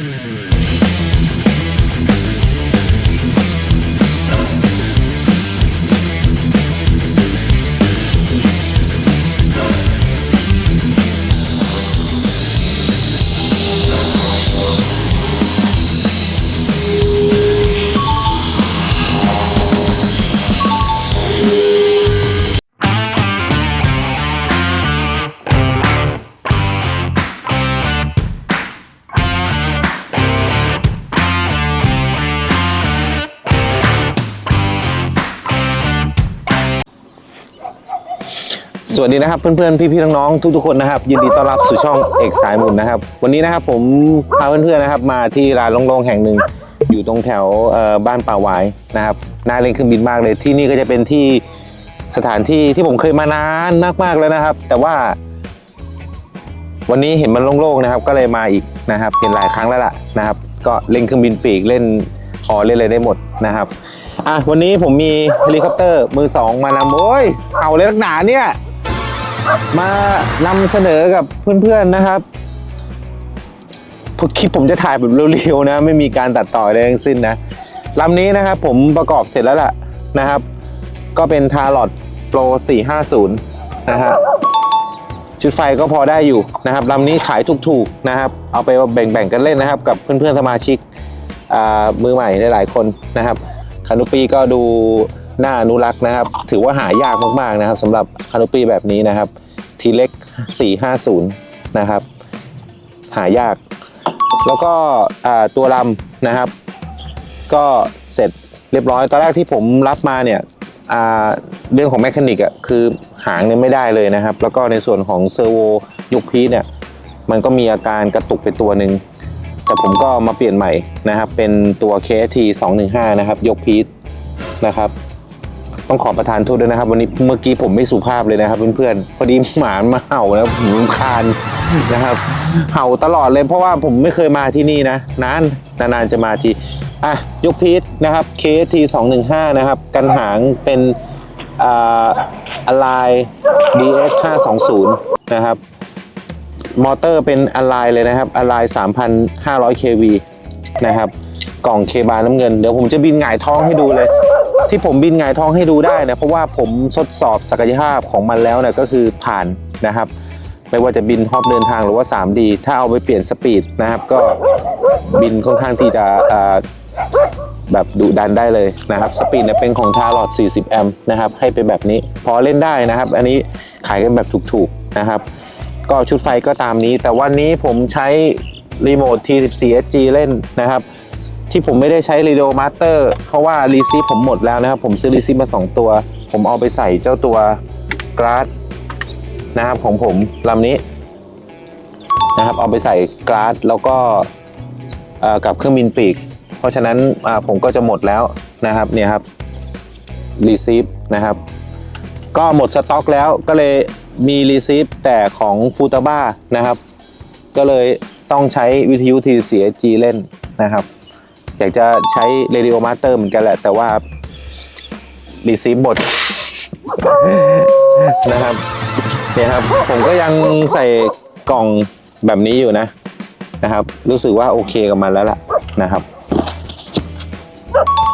ส วัสดีนะครับเพื่อนๆพี่ๆน้องๆทุกๆคนนะครับ ยินดีต้อนรับสู่ช่องเอกสายหมุนนะครับ วันนี้นะครับผมพาเพื่อนๆนะครับ มาที่ร้านโล่งๆแห่งหนึ่งอยู่ตรงแถวบ้านป่าหวายนะครับน่าเล่นเครื่องบินมากเลยที่นี่ก็จะเป็นที่สถานที่ที่ผมเคยมานานมากๆแล้วนะครับ แต่ว่า วันนี้เห็นมันโล่งๆนะครับ ก็เลยมาอีกนะครับเห็นหลายครั้งแล้วล่ะนะครับ ก็เล่นเครื่องบินปีกเล่นฮอเล่นอะไรได้หมดนะครับอะวันนี้ผมมีเฮลิคอปเตอร์มือสองมานำโอ้ยเอาเลยนักหนาเนี่ย มานำเสนอกับเพื่อนๆนะครับคลิปผมจะถ่ายแบบเร็วๆนะ ไม่มีการตัดต่ออะไรทั้งสิ้นนะลำนี้นะครับผมประกอบเสร็จแล้วล่ะนะครับ ก็เป็นทารอดโปร 450 นะฮะชุดไฟก็พอได้อยู่นะครับลำนี้ขายถูกๆนะครับ เอาไปแบ่งๆกันเล่นนะครับ กับเพื่อนๆสมาชิกมือใหม่หลายๆคนนะครับคานุปีก็ดู น่าอนุรักษ์นะครับ ถือว่าหายากมากๆนะครับสำหรับคานุปีแบบนี้นะครับทีเล็ก450 นะครับ หายาก แล้วก็ตัวลำนะครับ ก็เสร็จเรียบร้อยตอนแรกที่ผมรับมาเนี่ยเรื่องของแมคานิกอะคือหางเนี่ยไม่ได้เลยนะครับ แล้วก็ในส่วนของเซอร์โวยกพีเนี่ยมันก็มีอาการกระตุกไปตัวหนึ่งแต่ผมก็มาเปลี่ยนใหม่นะครับ เป็นตัว KT 215 นะครับ ยกพีชนะครับ ต้องขอประทานโทษด้วยนะครับ วันนี้เมื่อกี้ผมไม่สุภาพเลยนะครับเพื่อนๆพอดีหมามาเห่าแล้วผมรำคาญนะครับ เห่าตลอดเลยเพราะว่าผมไม่เคยมาที่นี่นะนานนานๆจะมาทีอะยกพีชนะครับ KT 215นะครับ กันหางเป็นอ่าอะไร DS 520นะครับ มอเตอร์เป็นอะไรเลยนะครับอะไร3,500 kV นะครับ กล่องเคบาน้ำเงิน เดี๋ยวผมจะบินหงายท้องให้ดูเลย ที่ผมบินหงายท้องให้ดูได้นะเพราะว่าผมทดสอบศักยภาพของมันแล้วนะก็คือผ่านนะครับ ไม่ว่าจะบินฮอบเดินทางหรือว่า 3D ถ้าเอาไปเปลี่ยนสปีดนะครับก็บินค่อนข้างที่จะอ่าแบบดุดันได้เลยนะครับสปีดเนี่ยเป็นของทารอด40 แอมป์นะครับให้เป็นแบบนี้ พอเล่นได้นะครับ อันนี้ขายกันแบบถูกๆนะครับ ก็ชุดไฟก็ตามนี้ แต่วันนี้ผมใช้รีโมท T14 SG เล่นนะครับ ที่ผมไม่ได้ใช้ Radio Master เพราะว่ารีซีผมหมดแล้วนะครับ ผมซื้อรีซีมา 2 ตัว ผมเอาไปใส่เจ้าตัวกราสนะครับของผมลำนี้นะครับ เอาไปใส่กราสแล้วก็กับเครื่องบินปีก เพราะฉะนั้นผมก็จะหมดแล้วนะครับเนี่ยครับรีซีฟนะครับ ก็หมดสต็อกแล้วก็เลยมีรีซีฟแต่ของฟูตาบ้านะครับ ก็เลยต้องใช้วิทยุ T4G เล่นนะครับ อยากจะใช้ Radio Master เหมือนกันแหละ แต่ว่ารีซีฟหมดนะครับเนี่ยครับ ผมก็ยังใส่กล่องแบบนี้อยู่นะนะครับ รู้สึกว่าโอเคกับมันแล้วล่ะนะครับ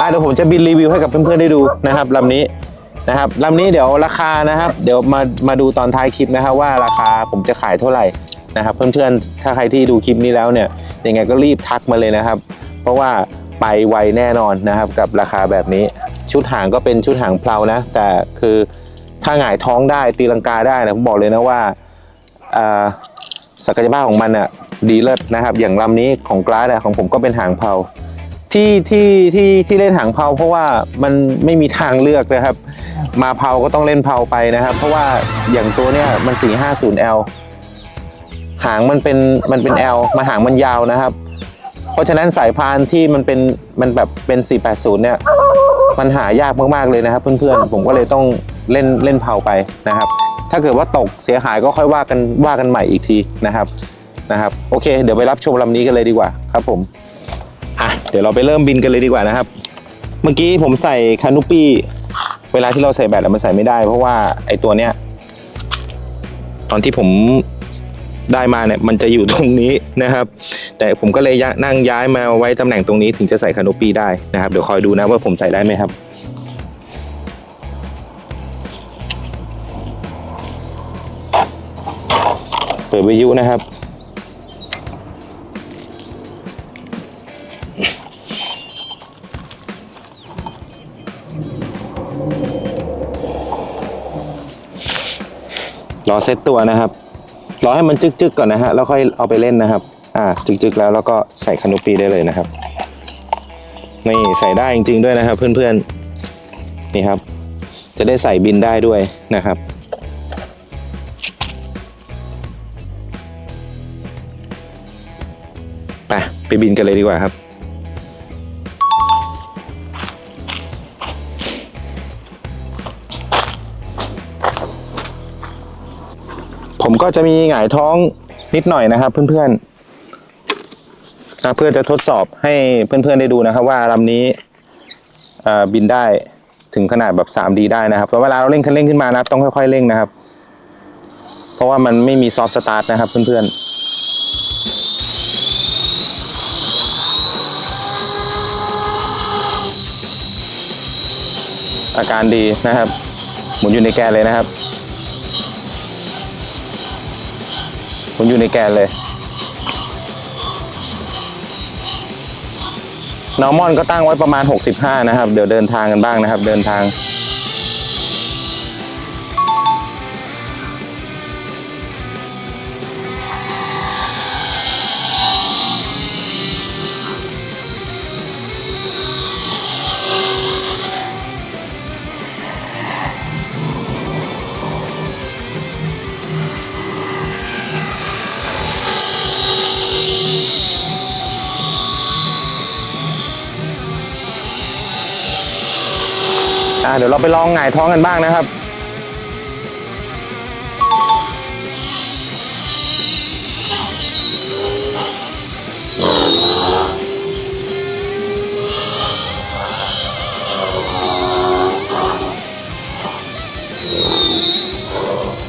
อะเดี๋ยวผมจะบินรีวิวให้กับเพื่อนๆได้ดูนะครับลำนี้นะครับลำนี้เดี๋ยวราคานะครับ เดี๋ยวมามาดูตอนท้ายคลิปนะครับ ว่าราคาผมจะขายเท่าไหร่นะครับ เพื่อนๆถ้าใครที่ดูคลิปนี้แล้วเนี่ยยังไงก็รีบทักมาเลยนะครับ เพราะว่าไปไวแน่นอนนะครับกับราคาแบบนี้ ชุดหางก็เป็นชุดหางเพลานะ แต่คือถ้าหงายท้องได้ตีลังกาได้นะผมบอกเลยนะว่าศักยภาพของมันอะดีเลิศนะครับ อย่างลำนี้ของกราสอะของผมก็เป็นหางเพลาที่ที่ที่ที่เล่นหางเพลาเพราะว่ามันไม่มีทางเลือกนะครับ มาเพลาก็ต้องเล่นเพลาไปนะครับ เพราะว่าอย่างตัวเนี้ยมัน 450L หางมันเป็นมันเป็น L มาหางมันยาวนะครับ เพราะฉะนั้นสายพานที่มันเป็นมันแบบเป็น 480 เนี่ย มันหายากมากๆเลยนะครับเพื่อนๆ ผมก็เลยต้องเล่นเล่นเผาไปนะครับ ถ้าเกิดว่าตกเสียหายก็ค่อยว่ากันว่ากันใหม่อีกทีนะครับนะครับ โอเค เดี๋ยวไปรับชมลำนี้กันเลยดีกว่าครับผมอะเดี๋ยวเราไปเริ่มบินกันเลยดีกว่านะครับ เมื่อกี้ผมใส่คานูปี้เวลาที่เราใส่แบตมันใส่ไม่ได้ เพราะว่าไอตัวเนี้ยตอนที่ผม ได้มาเนี่ยมันจะอยู่ตรงนี้นะครับ แต่ผมก็เลยนั่งย้ายมาไว้ตำแหน่งตรงนี้ถึงจะใส่คานปีได้นะครับ เดี๋ยวคอยดูนะว่าผมใส่ได้ไหมครับเปิดวิทยุนะครับ รอเซตตัวนะครับ รอให้มันจึกๆก่อนนะฮะแล้วค่อยเอาไปเล่นนะครับ อ่าจึกๆแล้วแล้วก็ใส่คานูปีได้เลยนะครับนี่ใส่ได้จริง ๆด้วยนะครับ เพื่อนๆนี่ครับ จะได้ใส่บินได้ด้วยนะครับไปไปบินกันเลยดีกว่าครับ ผมก็จะมีหงายท้องนิดหน่อยนะครับ เพื่อนๆนะเพื่อจะทดสอบให้เพื่อนๆได้ดูนะครับ ว่าลำนี้บินได้ถึงขนาดแบบ 3D ได้นะครับแล้วเวลาเราเร่งคันเร่งขึ้นมานับต้องค่อยๆเร่งนะครับ เพราะว่ามันไม่มีซอฟต์สตาร์ทนะครับ เพื่อนๆอาการดีนะครับ หมุนอยู่ในแกนเลยนะครับ ผมอยู่ในแกนเลยนอร์มอนก็ตั้งไว้ประมาณ 65 นะครับ เดี๋ยวเดินทางกันบ้างนะครับ เดินทาง เดี๋ยวเราไปลองหงายท้องกันบ้างนะครับ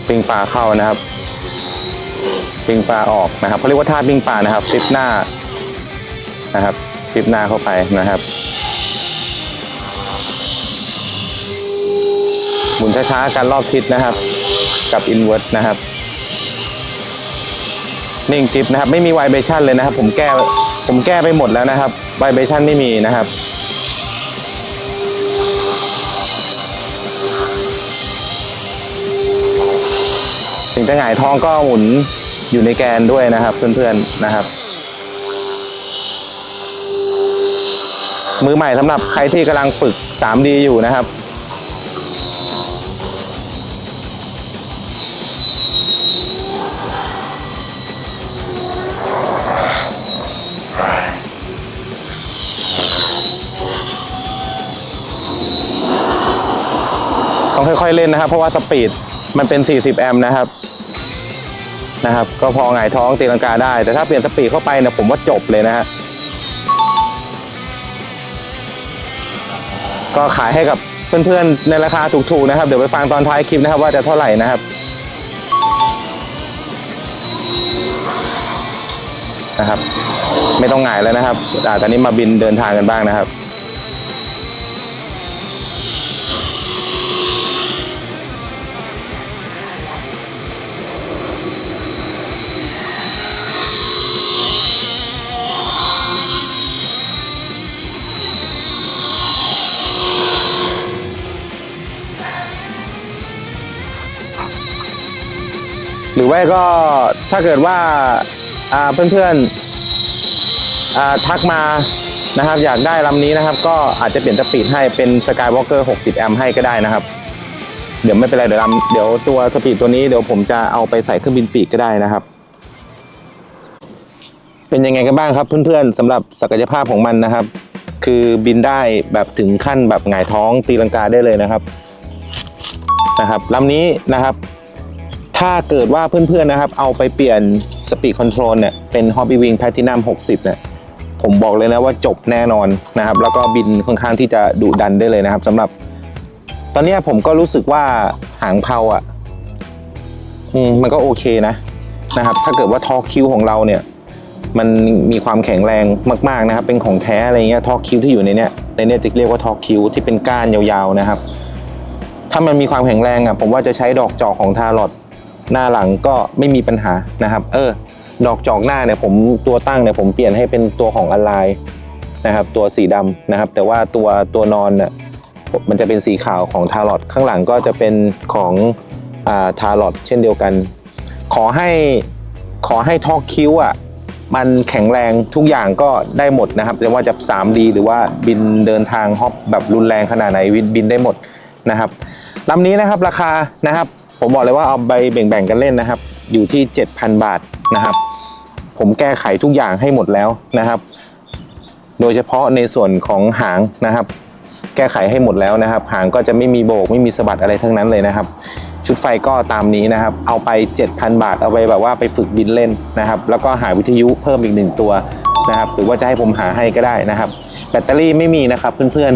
ปิงปลาเข้านะครับ ปิงปลาออกนะครับเขาเรียกว่าท่าปิงปลานะครับฟลิปหน้านะครับฟลิปหน้าเข้าไปนะครับ หมุนช้าๆการรอบทิศนะครับ กับอินเว r ร์นะครับนิ่งจิบนะครับ ไม่มีไวเบชั่นเลยนะครับ ผมแก้ผมแก้ไปหมดแล้วนะครับไวเบชั่นไม่มีนะครับถึงจะหงายท้องก็หมุนอยู่ในแกนด้วยนะครับ เพื่อนๆนะครับ มือใหม่สำหรับใครที่กำลังฝึก 3D อยู่นะครับ ค่อยๆเล่นนะครับ เพราะว่าสปีดมันเป็น 40 แอมป์นะครับนะครับ ก็พอหงายท้องตีลังกาได้ แต่ถ้าเปลี่ยนสปีดเข้าไปเนี่ยผมว่าจบเลยนะฮะก็ขายให้กับเพื่อนๆในราคาถูกๆนะครับเดี๋ยวไปฟังตอนท้ายคลิปนะครับว่าจะเท่าไหร่นะครับนะครับ ไม่ต้องหงายแล้วนะครับอ่าตอนนี้มาบินเดินทางกันบ้างนะครับ หรือว่าก็ถ้าเกิดว่าเพื่อนๆทักมานะครับ อยากได้ลำนี้นะครับ ก็อาจจะเปลี่ยนสปีดให้เป็น Skywalker 60 แอมป์ให้ก็ได้นะครับ เดี๋ยวไม่เป็นไรเดี๋ยวลำเดี๋ยวตัวสปีดตัวนี้เดี๋ยวผมจะเอาไปใส่เครื่องบินปีกก็ได้นะครับ เป็นยังไงกันบ้างครับเพื่อนๆสำหรับศักยภาพของมันนะครับ คือบินได้แบบถึงขั้นแบบหงายท้องตีลังกาได้เลยนะครับนะครับลำนี้นะครับ ถ้าเกิดว่าเพื่อนๆนะครับ เอาไปเปลี่ยนสปีดคอนโทรลเนี่ยเป็น Hobby Wing Platinum 60เนี่ยผมบอกเลยนะว่าจบแน่นอนนะครับ แล้วก็บินค่อนข้างที่จะดุดันได้เลยนะครับสำหรับ ตอนนี้ผมก็รู้สึกว่าหางเพาอะมมันก็โอเคนะนะครับ ถ้าเกิดว่าทอคิวของเราเนี่ย มันมีความแข็งแรงมาก ๆนะครับ เป็นของแท้อะไรเงี้ยทอคิวที่อยู่ในเนี้ยในเนี้ยจะเรียกว่าทอคิวที่เป็นก้านยาวๆนะครับ ถ้ามันมีความแข็งแรงอะผมว่าจะใช้ดอกจอกของทารอด หน้าหลังก็ไม่มีปัญหานะครับ เออ ดอกจอกหน้าเนี่ยผมตัวตั้งเนี่ยผมเปลี่ยนให้เป็นตัวของอ l ไลน์นะครับตัวสีดำนะครับ แต่ว่าตัวตัวนอนเนี่ยมันจะเป็นสีขาวของทารอดข้างหลังก็จะเป็นของอ่าทารอดเช่นเดียวกัน ขอให้ขอให้ทอกคิ้วอะมันแข็งแรงทุกอย่างก็ได้หมดนะครับแต่ว่าจะ 3D หรือว่าบินเดินทางฮอปแบบรุนแรงขนาดไหนวินบินได้หมดนะครับลำนี้นะครับราคานะครับ ผมบอกเลยว่าเอาไปแบ่งๆกันเล่นนะครับ อยู่ที่ 7,000 บาทนะครับ ผมแก้ไขทุกอย่างให้หมดแล้วนะครับ โดยเฉพาะในส่วนของหางนะครับ แก้ไขให้หมดแล้วนะครับ หางก็จะไม่มีโบกไม่มีสะบัดอะไรทั้งนั้นเลยนะครับ ชุดไฟก็ตามนี้นะครับ เอาไป 7,000 บาทเอาไปแบบว่าไปฝึกบินเล่นนะครับ แล้วก็หาวิทยุเพิ่มอีกหนึ่งตัวนะครับ หรือว่าจะให้ผมหาให้ก็ได้นะครับแบตเตอรี่ไม่มีนะครับเพื่อน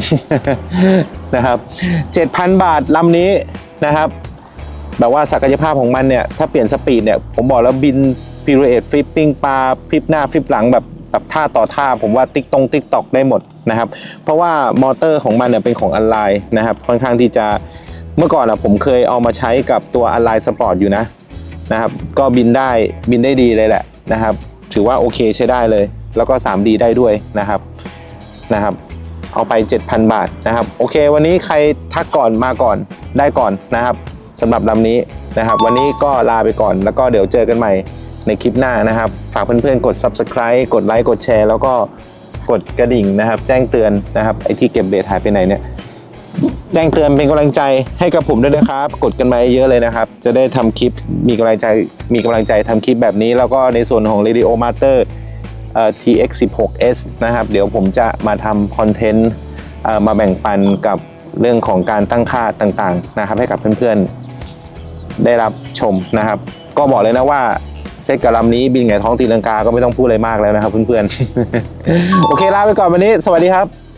ๆนะครับ 7,000 บาทลำนี้นะครับ แบบว่าศักยภาพของมันเนี่ยถ้าเปลี่ยนสปีดเนี่ยผมบอกแล้วบินพิรเรตฟิปปิ้งปลาฟิปหน้าฟิปหลังแบบแบบท่าต่อท่าผมว่าติ๊กตรงติ๊กตอกได้หมดนะครับ เพราะว่ามอเตอร์ของมันเนี่ยเป็นของอ l ไลน์นะครับ ค่อนข้างที่จะเมื่อก่อนอะผมเคยเอามาใช้กับตัวอ l ไลน์สปอร์ตอยู่นะนะครับ ก็บินได้บินได้ดีเลยแหละนะครับ ถือว่าโอเคใช้ได้เลย แล้วก็ 3D ได้ด้วยนะครับนะครับ เอาไป 7,000 บาทนะครับ โอเค วันนี้ใครทักก่อนมาก่อนได้ก่อนนะครับ สำหรับลำนี้นะครับ วันนี้ก็ลาไปก่อน แล้วก็เดี๋ยวเจอกันใหม่ในคลิปหน้านะครับ ฝากเพื่อนๆ กด subscribe กดไลค์กดแชร์ แล้วก็กดกระดิ่งนะครับ แจ้งเตือนนะครับไอที่เก็บเบสหายไปไหนเนี่ยแจ้งเตือนเป็นกำลังใจให้กับผมด้วยนะครับ กดกันมาเยอะเลยนะครับ จะได้ทำคลิปมีกำลังใจมีกำลังใจทำคลิปแบบนี้ แล้วก็ในส่วนของ Radio Master เอ่อ TX 16S นะครับ เดี๋ยวผมจะมาทำคอนเทนต์มาแบ่งปันกับเรื่องของการตั้งค่าต่างๆนะครับ ให้กับเพื่อนๆ ได้รับชมนะครับ ก็บอกเลยนะว่าเซตกับลำนี้บินไงท้องตีลังกาก็ไม่ต้องพูดอะไรมากแล้วนะครับเพื่อนๆ โอเคลาไปก่อนวันนี้ สวัสดีครับ